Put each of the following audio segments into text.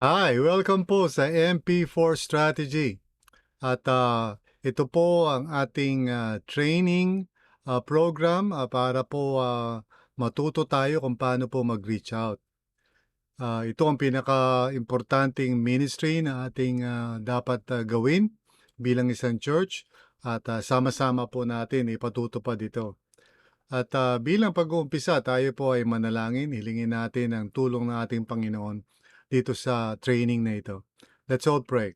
Hi, welcome po sa MP4 Strategy. At ah, ito po ang ating ah, training ah, program ah, para po ah, matuto tayo kung paano po mag-reach out. Ah, ito ang pinaka-importanting ministry na ating ah, dapat ah, gawin bilang isang church at ah, sama-sama po natin ipatutupad ito. At ah, bilang pag-uumpisa, tayo po ay manalangin, hilingin natin ang tulong ng ating Panginoon dito sa training na ito. Let's all pray.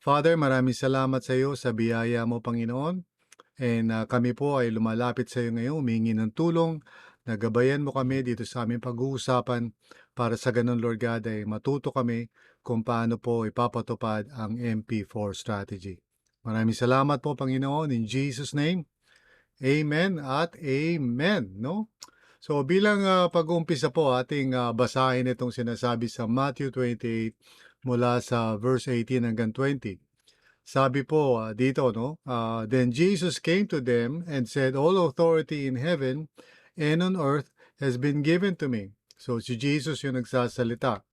Father, maraming salamat sa iyo sa biyaya mo, Panginoon. And ah, kami po ay lumalapit sa iyo ngayon, humingi ng tulong, nagabayan mo kami dito sa aming pag-uusapan para sa ganun, Lord God, ay matuto kami kung paano po ipapatupad ang MP4 strategy. Maraming salamat po, Panginoon, in Jesus' name. Amen at amen, no? So bilang ah, pag-uumpisa po ating ah, basahin itong sinasabi sa Matthew 28 mula sa verse 18 hanggang 20. Sabi po ah, dito no, ah, then Jesus came to them and said, All authority in heaven and on earth has been given to me. So si Jesus yung nagsasalita.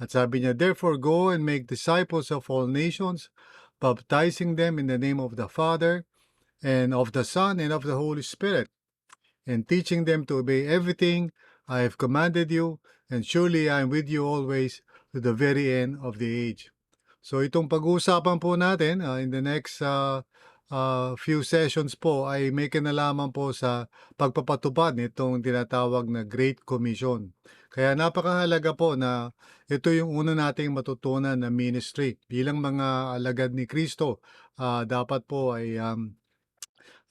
At sabi niya, Therefore go and make disciples of all nations, baptizing them in the name of the Father and of the Son and of the Holy Spirit, and teaching them to obey everything I have commanded you, and surely I am with you always to the very end of the age. So itong pag-uusapan po natin ah, in the next ah, ah, few sessions po ay may kinalaman po sa pagpapatupad nitong tinatawag na Great Commission. Kaya napakahalaga po na ito yung una nating matutunan na ministry. Bilang mga alagad ni Kristo, ah, dapat po ay um,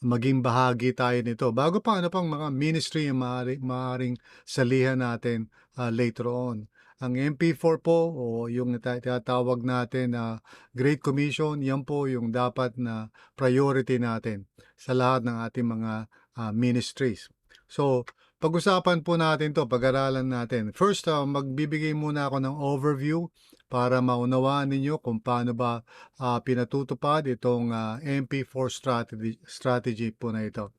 maging bahagi tayo nito. Bago pa ano pang mga ministry yung maaari, maaaring salihan natin ah, later on. Ang MP4 po o yung ta- tinatawag natin na Great Commission, yan po yung dapat na priority natin sa lahat ng ating mga ah, ministries. So, pag-usapan po natin to, pag-aralan natin. First, ah, magbibigay muna ako ng overview para maunawaan ninyo kung paano ba ah, pinatutupad itong ah, MP4 strategy, strategy po na ito.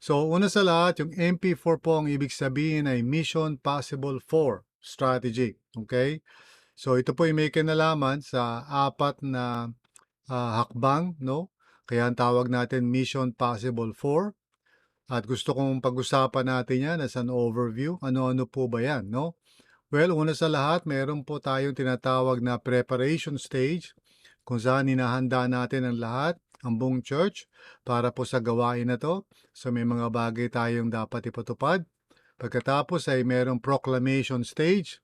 So, una sa lahat, yung MP4 po ang ibig sabihin ay Mission Possible 4 strategy. Okay? So, ito po yung may kinalaman sa apat na ah, hakbang, no? Kaya ang tawag natin Mission Possible 4. At gusto kong pag-usapan natin yan as an overview. Ano-ano po ba yan, no? Well, una sa lahat, meron po tayong tinatawag na preparation stage kung saan hinahanda natin ang lahat, ang buong church, para po sa gawain na to. So may mga bagay tayong dapat ipatupad. Pagkatapos ay merong proclamation stage.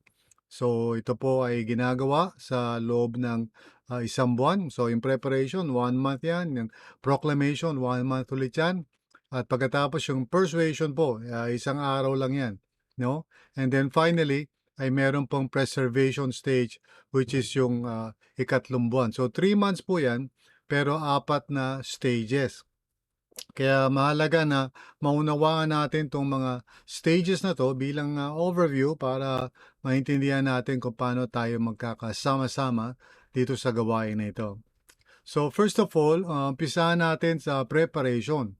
So ito po ay ginagawa sa loob ng ah, isang buwan. So in preparation, one month yan. Yung proclamation, one month ulit yan. At pagkatapos yung persuasion po, ah, isang araw lang yan. No? And then finally, ay meron pong preservation stage which is yung ah, ikatlong buwan. So, three months po yan, pero apat na stages. Kaya mahalaga na maunawaan natin itong mga stages na to bilang ah, overview para maintindihan natin kung paano tayo magkakasama-sama dito sa gawain na ito. So first of all, uh, umpisahan natin sa preparation.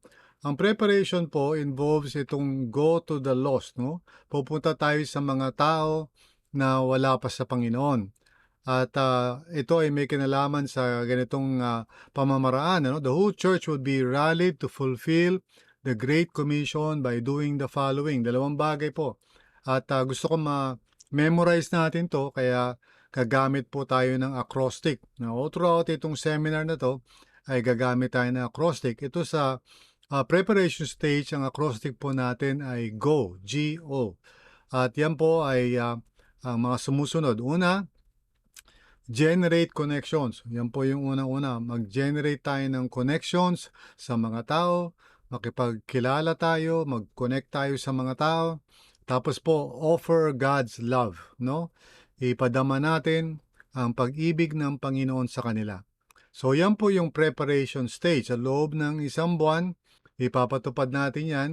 Ang preparation po involves itong go to the lost, no? Pupunta tayo sa mga tao na wala pa sa Panginoon. At ah, ito ay may kinalaman sa ganitong ah, pamamaraan. Ano? The whole church would be rallied to fulfill the Great Commission by doing the following. Dalawang bagay po. At ah, gusto ko ma-memorize natin to kaya gagamit po tayo ng acrostic. No? Throughout itong seminar na to ay gagamit tayo ng acrostic. Ito sa ah, preparation stage, ang acrostic po natin ay GO, G-O. At yan po ay ah, ang mga sumusunod. Una, generate connections. Yan po yung unang-una. Mag-generate tayo ng connections sa mga tao, makipagkilala tayo, mag-connect tayo sa mga tao. Tapos po, offer God's love, no? Ipadama natin ang pag-ibig ng Panginoon sa kanila. So yan po yung preparation stage. Sa loob ng isang buwan, ipapatupad natin yan.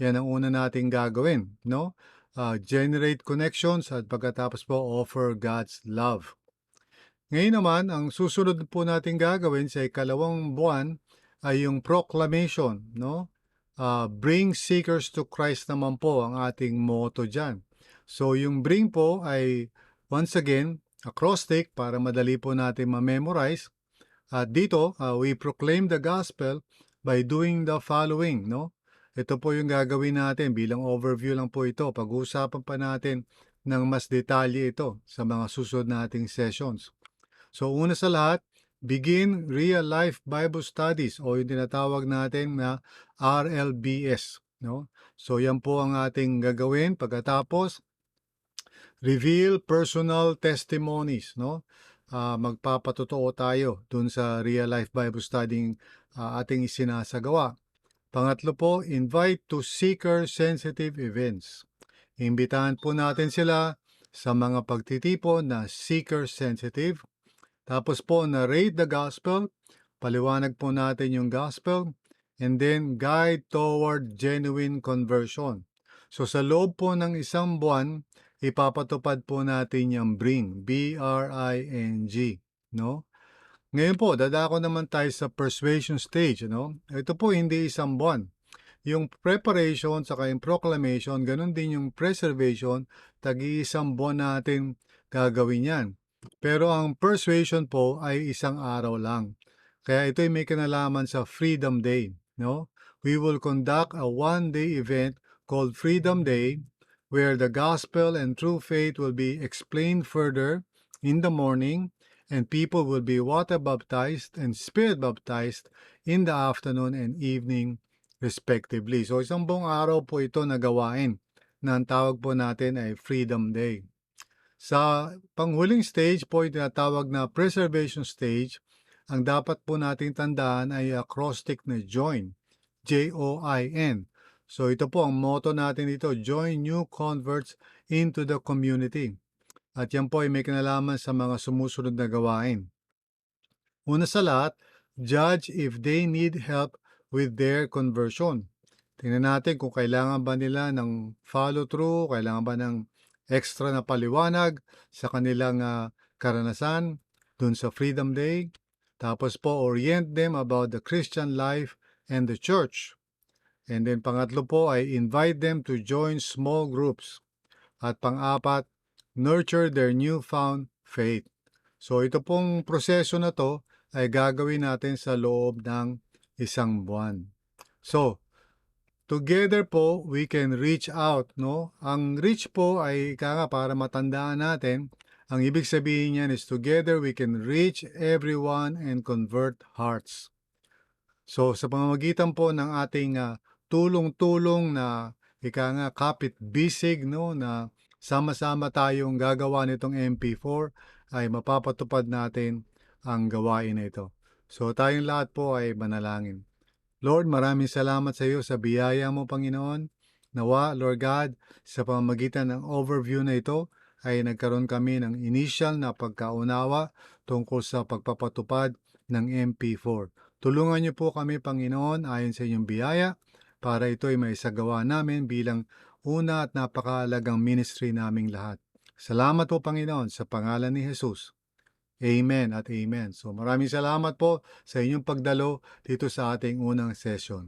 Yan ang una nating gagawin, no? Ah, generate connections at pagkatapos po offer God's love. Ngayon naman, ang susunod po natin gagawin sa ikalawang buwan ay yung proclamation, no? Ah, bring seekers to Christ naman po ang ating motto dyan. So yung bring po ay once again, acrostic para madali po natin ma-memorize. At dito, uh, we proclaim the gospel by doing the following, no? Ito po yung gagawin natin bilang overview lang po ito. Pag-uusapan pa natin ng mas detalye ito sa mga susunod nating sessions. So una sa lahat, begin real life Bible studies o yung tinatawag natin na RLBS, no? So yan po ang ating gagawin pagkatapos reveal personal testimonies, no? Ah, magpapatotoo tayo dun sa real life Bible studying ah, ating isinasagawa. Pangatlo po, invite to seeker-sensitive events. Imbitahan po natin sila sa mga pagtitipon na seeker-sensitive. Tapos po, narrate the gospel. Paliwanag po natin yung gospel. And then, guide toward genuine conversion. So, sa loob po ng isang buwan, ipapatupad po natin yung bring. B-R-I-N-G. No? Ngayon po, dadako naman tayo sa persuasion stage. No? Ito po hindi isang buwan. Yung preparation sa yung proclamation, ganun din yung preservation, tagi-isang buwan natin gagawin yan. Pero ang persuasion po ay isang araw lang. Kaya ito ay may kinalaman sa Freedom Day. No? We will conduct a one-day event called Freedom Day where the gospel and true faith will be explained further in the morning and people will be water baptized and spirit baptized in the afternoon and evening respectively. So isang buong araw po ito na gawain na ang tawag po natin ay Freedom Day. Sa panghuling stage po yung tinatawag na preservation stage, ang dapat po nating tandaan ay acrostic na join, J-O-I-N. So ito po ang motto natin dito, join new converts into the community. At yan po ay may kinalaman sa mga sumusunod na gawain. Una sa lahat, judge if they need help with their conversion. Tingnan natin kung kailangan ba nila ng follow-through, kailangan ba ng extra na paliwanag sa kanilang uh, karanasan dun sa Freedom Day. Tapos po, orient them about the Christian life and the church. And then pangatlo po ay invite them to join small groups. At pang-apat, nurture their newfound faith. So ito pong proseso na to ay gagawin natin sa loob ng isang buwan. So, together po, we can reach out, no? Ang reach po ay kaya para matandaan natin, ang ibig sabihin niyan is together we can reach everyone and convert hearts. So, sa pamamagitan po ng ating uh, tulong-tulong na ika nga kapit bisig, no? Na sama-sama tayong gagawa nitong MP4 ay mapapatupad natin ang gawain na ito. So tayong lahat po ay manalangin. Lord, maraming salamat sa iyo sa biyaya mo, Panginoon. Nawa, Lord God, sa pamamagitan ng overview na ito, ay nagkaroon kami ng initial na pagkaunawa tungkol sa pagpapatupad ng MP4. Tulungan niyo po kami, Panginoon, ayon sa inyong biyaya, para ito ay maisagawa namin bilang una at napakahalagang ministry naming lahat. Salamat po, Panginoon, sa pangalan ni Jesus. Amen at amen. So maraming salamat po sa inyong pagdalo dito sa ating unang session.